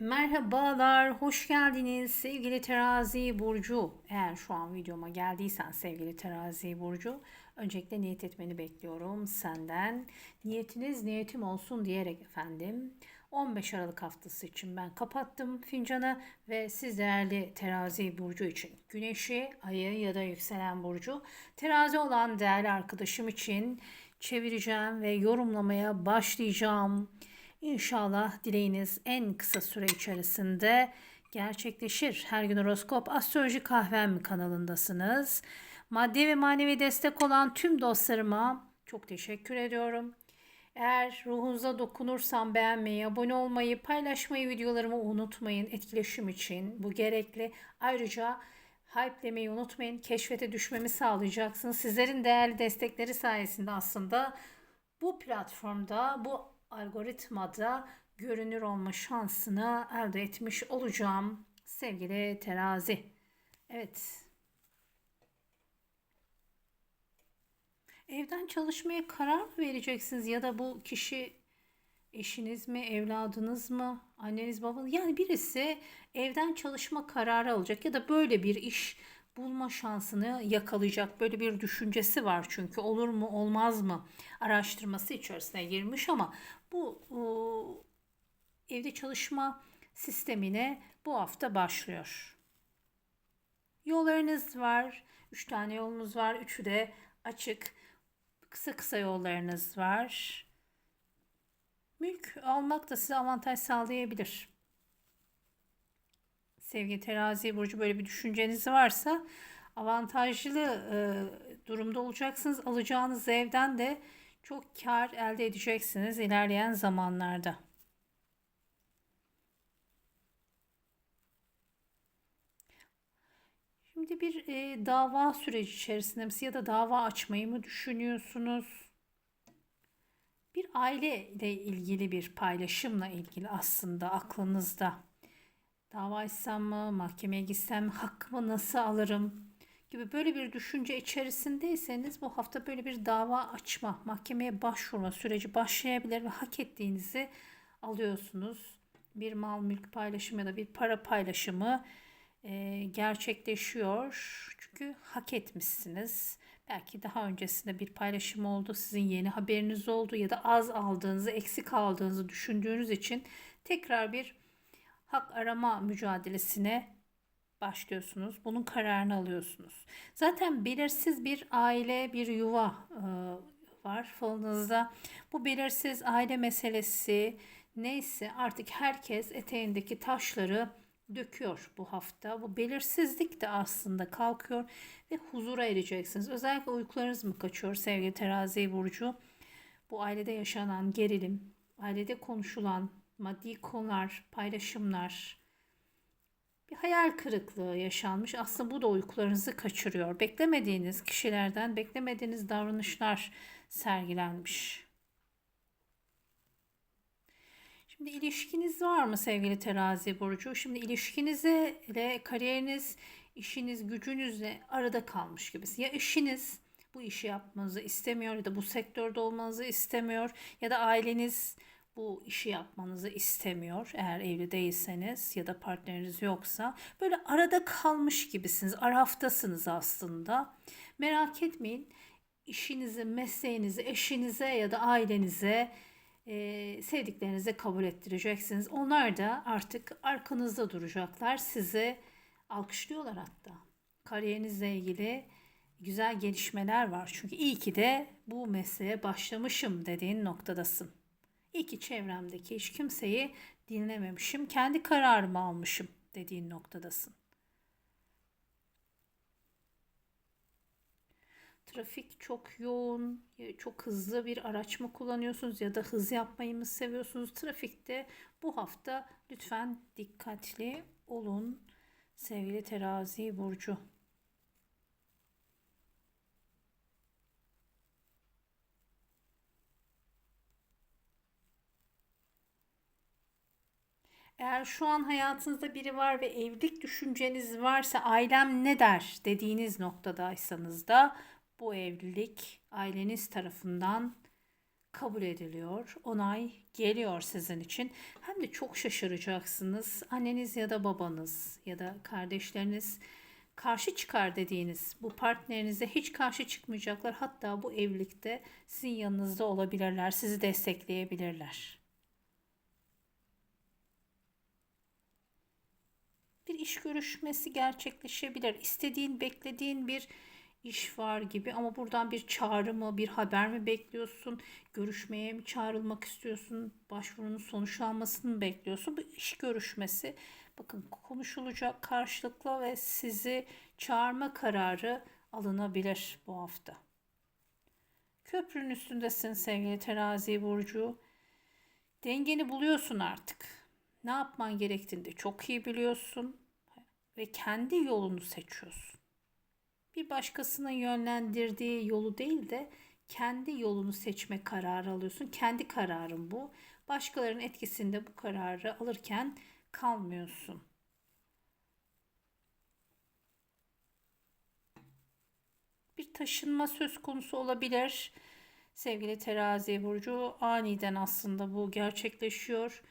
Merhabalar, hoş geldiniz sevgili terazi burcu. Eğer şu an videoma geldiysen sevgili terazi burcu, öncelikle niyet etmeni bekliyorum senden. Niyetiniz niyetim olsun diyerek efendim. 15 Aralık haftası için ben kapattım fincanı ve siz değerli terazi burcu için güneşi, ayı ya da yükselen burcu terazi olan değerli arkadaşım için çevireceğim ve yorumlamaya başlayacağım. İnşallah dileğiniz en kısa süre içerisinde gerçekleşir. Her gün horoskop astroloji kahvem kanalındasınız. Maddi ve manevi destek olan tüm dostlarıma çok teşekkür ediyorum. Eğer ruhunuza dokunursam beğenmeyi, abone olmayı, paylaşmayı, videolarımı unutmayın. Etkileşim için bu gerekli. Ayrıca hype'lemeyi unutmayın. Keşfete düşmemi sağlayacaksınız. Sizlerin değerli destekleri sayesinde aslında bu platformda, bu algoritmada görünür olma şansını elde etmiş olacağım. Sevgili terazi. Evet. Evden çalışmaya karar mı vereceksiniz ya da bu kişi eşiniz mi, evladınız mı, anneniz babanız yani birisi evden çalışma kararı alacak ya da böyle bir iş bulma şansını yakalayacak böyle bir düşüncesi var çünkü olur mu olmaz mı araştırması içerisine girmiş ama bu o, evde çalışma sistemine bu hafta başlıyor. Yollarınız var. Üç tane yolunuz var. Üçü de açık. Kısa kısa yollarınız var. Mülk almak da size avantaj sağlayabilir. Sevgili terazi burcu böyle bir düşünceniz varsa avantajlı e, durumda olacaksınız. Alacağınız evden de çok kar elde edeceksiniz ilerleyen zamanlarda. Şimdi bir e, dava süreci içerisinde misiniz ya da dava açmayı mı düşünüyorsunuz? Bir aile ile ilgili bir paylaşımla ilgili aslında aklınızda. Dava açsam mı, mahkemeye gitsem mi, hakkımı nasıl alırım gibi böyle bir düşünce içerisindeyseniz bu hafta böyle bir dava açma, mahkemeye başvurma süreci başlayabilir ve hak ettiğinizi alıyorsunuz. Bir mal mülk paylaşımı ya da bir para paylaşımı e, gerçekleşiyor. Çünkü hak etmişsiniz. Belki daha öncesinde bir paylaşım oldu, sizin yeni haberiniz oldu ya da az aldığınızı, eksik aldığınızı düşündüğünüz için tekrar bir hak arama mücadelesine başlıyorsunuz. Bunun kararını alıyorsunuz. Zaten belirsiz bir aile, bir yuva e, var falınızda. Bu belirsiz aile meselesi neyse artık herkes eteğindeki taşları döküyor bu hafta. Bu belirsizlik de aslında kalkıyor ve huzura ereceksiniz. Özellikle uykularınız mı kaçıyor sevgili terazi burcu? Bu ailede yaşanan gerilim, ailede konuşulan maddi konular, paylaşımlar, bir hayal kırıklığı yaşanmış. Aslında bu da uykularınızı kaçırıyor. Beklemediğiniz kişilerden beklemediğiniz davranışlar sergilenmiş. Şimdi ilişkiniz var mı sevgili terazi burcu? Şimdi ilişkinize ile kariyeriniz, işiniz, gücünüzle arada kalmış gibisi. Ya işiniz bu işi yapmanızı istemiyor ya da bu sektörde olmanızı istemiyor ya da aileniz bu işi yapmanızı istemiyor. Eğer evli değilseniz ya da partneriniz yoksa böyle arada kalmış gibisiniz araftasınız aslında. Merak etmeyin işinizi mesleğinizi eşinize ya da ailenize e, sevdiklerinize kabul ettireceksiniz. Onlar da artık arkanızda duracaklar sizi alkışlıyorlar hatta. Kariyerinizle ilgili güzel gelişmeler var. Çünkü iyi ki de bu mesleğe başlamışım dediğin noktadasın. İyi ki çevremdeki hiç kimseyi dinlememişim. Kendi kararımı almışım dediğin noktadasın. Trafik çok yoğun, çok hızlı bir araç mı kullanıyorsunuz ya da hız yapmayı mı seviyorsunuz? Trafikte bu hafta lütfen dikkatli olun sevgili terazi burcu. Eğer şu an hayatınızda biri var ve evlilik düşünceniz varsa ailem ne der dediğiniz noktadaysanız da bu evlilik aileniz tarafından kabul ediliyor. Onay geliyor sizin için. Hem de çok şaşıracaksınız. Anneniz ya da babanız ya da kardeşleriniz karşı çıkar dediğiniz bu partnerinize hiç karşı çıkmayacaklar. Hatta bu evlilikte sizin yanınızda olabilirler. Sizi destekleyebilirler. Bir iş görüşmesi gerçekleşebilir. İstediğin, beklediğin bir iş var gibi ama buradan bir çağrı mı, bir haber mi bekliyorsun? Görüşmeye mi çağrılmak istiyorsun? Başvurunun sonuçlanmasını mı bekliyorsun? Bu iş görüşmesi bakın konuşulacak karşılıklı ve sizi çağırma kararı alınabilir bu hafta. Köprünün üstündesin sevgili terazi burcu. Dengeni buluyorsun artık. Ne yapman gerektiğini de çok iyi biliyorsun ve kendi yolunu seçiyorsun bir başkasının yönlendirdiği yolu değil de kendi yolunu seçme kararı alıyorsun. Kendi kararın bu. Başkalarının etkisinde bu kararı alırken kalmıyorsun. Bir taşınma söz konusu olabilir. Sevgili terazi burcu aniden aslında bu gerçekleşiyor.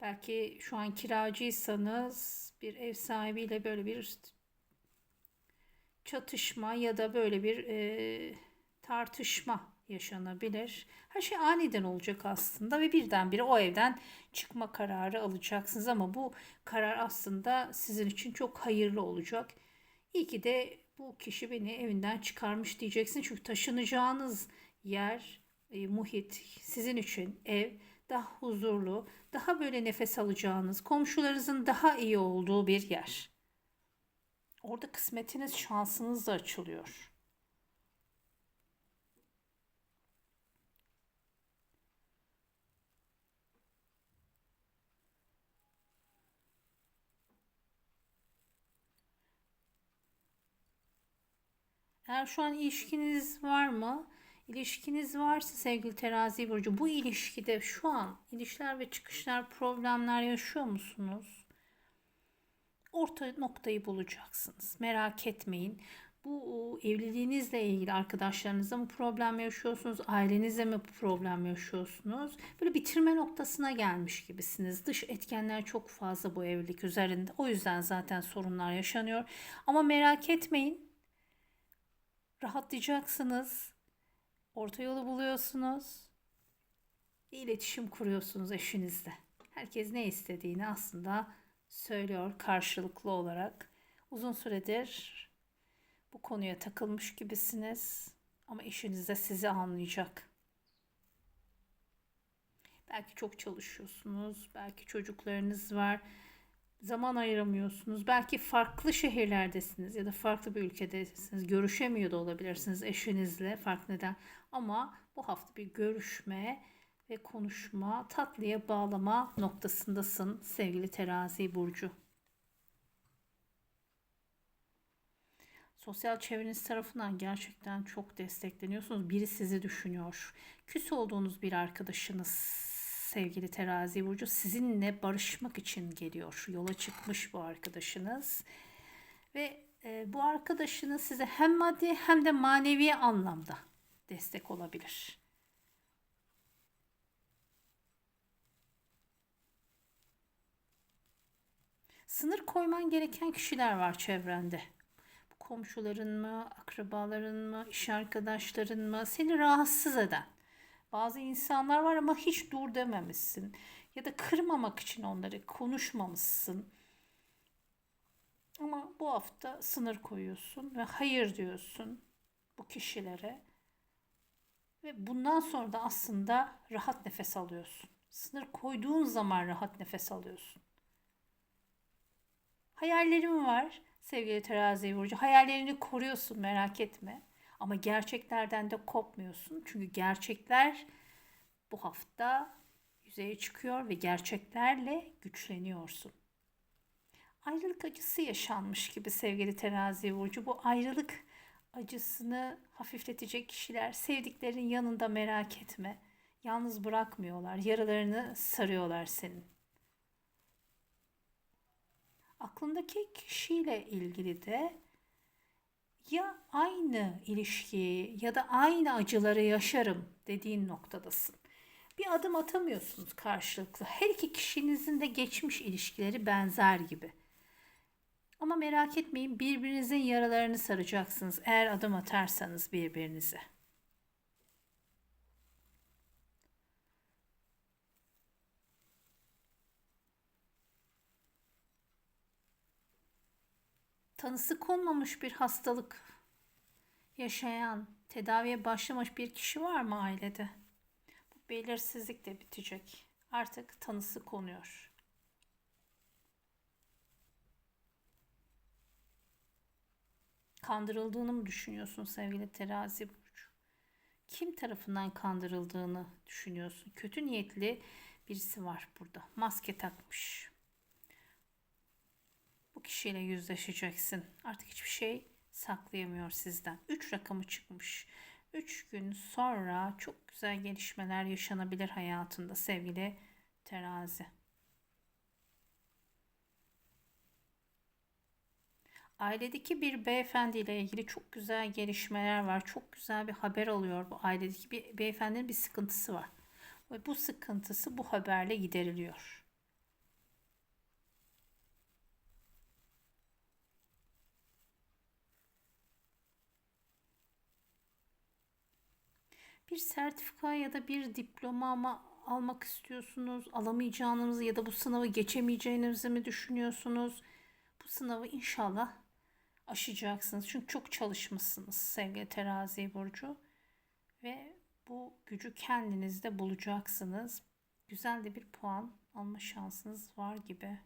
Belki şu an kiracıysanız bir ev sahibiyle böyle bir çatışma ya da böyle bir e, tartışma yaşanabilir. Her şey aniden olacak aslında ve birdenbire o evden çıkma kararı alacaksınız ama bu karar aslında sizin için çok hayırlı olacak. İyi ki de bu kişi beni evinden çıkarmış diyeceksin çünkü taşınacağınız yer, e, muhit sizin için ev daha huzurlu, daha böyle nefes alacağınız, komşularınızın daha iyi olduğu bir yer. Orada kısmetiniz, şansınız da açılıyor. Eğer şu an ilişkiniz var mı? İlişkiniz varsa sevgili terazi burcu bu ilişkide şu an ilişkiler ve çıkışlar problemler yaşıyor musunuz? orta noktayı bulacaksınız. Merak etmeyin. Bu evliliğinizle ilgili arkadaşlarınızla mı problem yaşıyorsunuz? Ailenizle mi problem yaşıyorsunuz? Böyle bitirme noktasına gelmiş gibisiniz. Dış etkenler çok fazla bu evlilik üzerinde. O yüzden zaten sorunlar yaşanıyor. Ama merak etmeyin. Rahatlayacaksınız. Orta yolu buluyorsunuz. İletişim kuruyorsunuz eşinizle. Herkes ne istediğini aslında söylüyor karşılıklı olarak. Uzun süredir bu konuya takılmış gibisiniz ama eşiniz de sizi anlayacak. Belki çok çalışıyorsunuz, belki çocuklarınız var. Zaman ayıramıyorsunuz. Belki farklı şehirlerdesiniz ya da farklı bir ülkedesiniz. Görüşemiyor da olabilirsiniz eşinizle farklı neden. Ama bu hafta bir görüşme ve konuşma, tatlıya bağlama noktasındasın sevgili terazi burcu. Sosyal çevreniz tarafından gerçekten çok destekleniyorsunuz. Biri sizi düşünüyor. Küs olduğunuz bir arkadaşınız sevgili terazi burcu sizinle barışmak için geliyor. Yola çıkmış bu arkadaşınız. Ve e, bu arkadaşınız size hem maddi hem de manevi anlamda destek olabilir. Sınır koyman gereken kişiler var çevrende. Bu komşuların mı, akrabaların mı, iş arkadaşların mı, seni rahatsız eden. Bazı insanlar var ama hiç dur dememişsin. Ya da kırmamak için onları konuşmamışsın. Ama bu hafta sınır koyuyorsun ve hayır diyorsun bu kişilere. Ve bundan sonra da aslında rahat nefes alıyorsun. Sınır koyduğun zaman rahat nefes alıyorsun. Hayallerim var sevgili terazi burcu. Hayallerini koruyorsun merak etme. Ama gerçeklerden de kopmuyorsun. Çünkü gerçekler bu hafta yüzeye çıkıyor ve gerçeklerle güçleniyorsun. Ayrılık acısı yaşanmış gibi sevgili terazi burcu. Bu ayrılık acısını hafifletecek kişiler sevdiklerin yanında merak etme. Yalnız bırakmıyorlar. Yaralarını sarıyorlar senin aklındaki kişiyle ilgili de ya aynı ilişkiyi ya da aynı acıları yaşarım dediğin noktadasın. bir adım atamıyorsunuz karşılıklı. Her iki kişinizin de geçmiş ilişkileri benzer gibi. Ama merak etmeyin birbirinizin yaralarını saracaksınız eğer adım atarsanız birbirinize. Tanısı konmamış bir hastalık yaşayan, tedaviye başlamış bir kişi var mı ailede? Bu belirsizlik de bitecek. Artık tanısı konuyor. Kandırıldığını mı düşünüyorsun sevgili terazi burcu? Kim tarafından kandırıldığını düşünüyorsun? Kötü niyetli birisi var burada. Maske takmış. Kişiyle yüzleşeceksin. Artık hiçbir şey saklayamıyor sizden. 3 rakamı çıkmış. 3 gün sonra çok güzel gelişmeler yaşanabilir hayatında sevgili terazi. Ailedeki bir beyefendi ile ilgili çok güzel gelişmeler var. Çok güzel bir haber alıyor bu ailedeki bir beyefendinin bir sıkıntısı var. Ve bu sıkıntısı bu haberle gideriliyor. Bir sertifika ya da bir diploma ama almak istiyorsunuz, alamayacağınızı ya da bu sınavı geçemeyeceğinizi mi düşünüyorsunuz? Bu sınavı inşallah aşacaksınız. Çünkü çok çalışmışsınız sevgili terazi burcu. Ve bu gücü kendinizde bulacaksınız. Güzel de bir puan alma şansınız var gibi.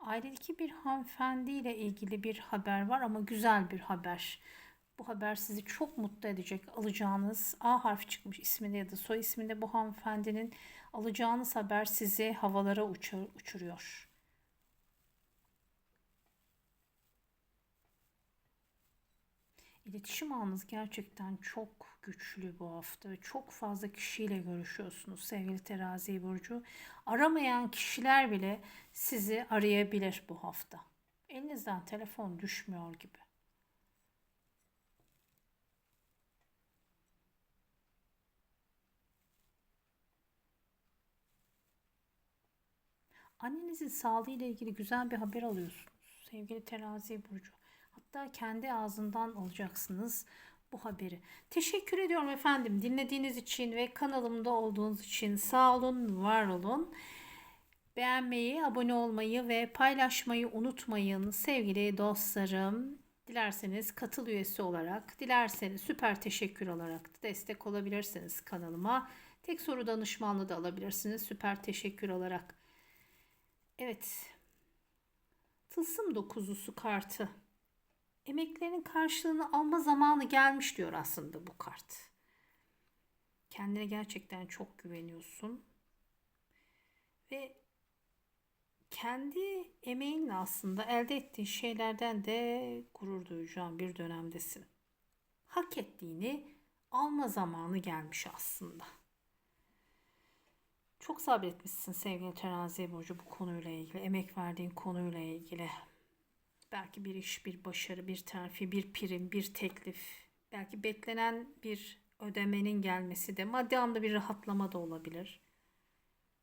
Ailedeki bir hanımefendiyle ilgili bir haber var ama güzel bir haber. Bu haber sizi çok mutlu edecek. Alacağınız A harfi çıkmış isminde ya da soy isminde bu hanımefendinin alacağınız haber sizi havalara uçur, uçuruyor. İletişim ağınız gerçekten çok güçlü bu hafta çok fazla kişiyle görüşüyorsunuz sevgili terazi burcu. Aramayan kişiler bile sizi arayabilir bu hafta. Elinizden telefon düşmüyor gibi. Annenizin sağlığı ile ilgili güzel bir haber alıyorsunuz sevgili terazi burcu. Hatta kendi ağzından alacaksınız bu haberi. Teşekkür ediyorum efendim dinlediğiniz için ve kanalımda olduğunuz için sağ olun, var olun. Beğenmeyi, abone olmayı ve paylaşmayı unutmayın sevgili dostlarım. Dilerseniz katıl üyesi olarak, dilerseniz süper teşekkür olarak destek olabilirsiniz kanalıma. Tek soru danışmanlığı da alabilirsiniz süper teşekkür olarak. Evet. Tılsım dokuzusu kartı. Emeklerin karşılığını alma zamanı gelmiş diyor aslında bu kart. Kendine gerçekten çok güveniyorsun. Ve kendi emeğinle aslında elde ettiğin şeylerden de gurur duyacağın bir dönemdesin. Hak ettiğini alma zamanı gelmiş aslında. Çok sabretmişsin sevgili terazi burcu bu konuyla ilgili, emek verdiğin konuyla ilgili. Belki bir iş, bir başarı, bir terfi, bir prim, bir teklif. Belki beklenen bir ödemenin gelmesi de maddi anlamda bir rahatlama da olabilir.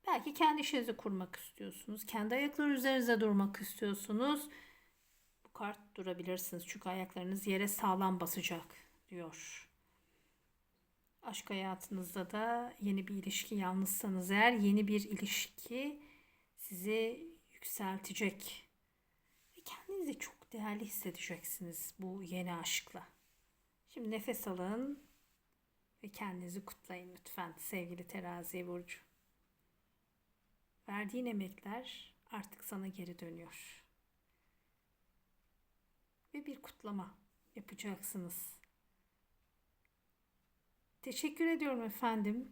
Belki kendi işinizi kurmak istiyorsunuz. Kendi ayakları üzerinize durmak istiyorsunuz. Bu kart durabilirsiniz. Çünkü ayaklarınız yere sağlam basacak diyor. Aşk hayatınızda da yeni bir ilişki yalnızsanız eğer yeni bir ilişki sizi yükseltecek kendinizi çok değerli hissedeceksiniz bu yeni aşkla. Şimdi nefes alın ve kendinizi kutlayın lütfen sevgili terazi burcu. Verdiğin emekler artık sana geri dönüyor. Ve bir kutlama yapacaksınız. Teşekkür ediyorum efendim.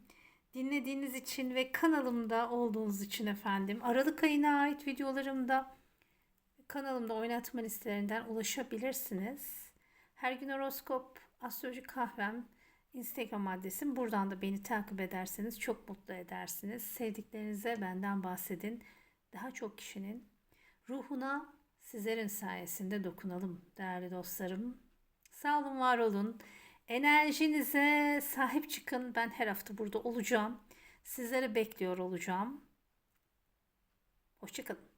Dinlediğiniz için ve kanalımda olduğunuz için efendim. Aralık ayına ait videolarımda kanalımda oynatma listelerinden ulaşabilirsiniz. Her gün horoskop, astroloji kahvem, Instagram adresim. Buradan da beni takip ederseniz çok mutlu edersiniz. Sevdiklerinize benden bahsedin. Daha çok kişinin ruhuna sizlerin sayesinde dokunalım değerli dostlarım. Sağ olun, var olun. Enerjinize sahip çıkın. Ben her hafta burada olacağım. Sizleri bekliyor olacağım. Hoşçakalın.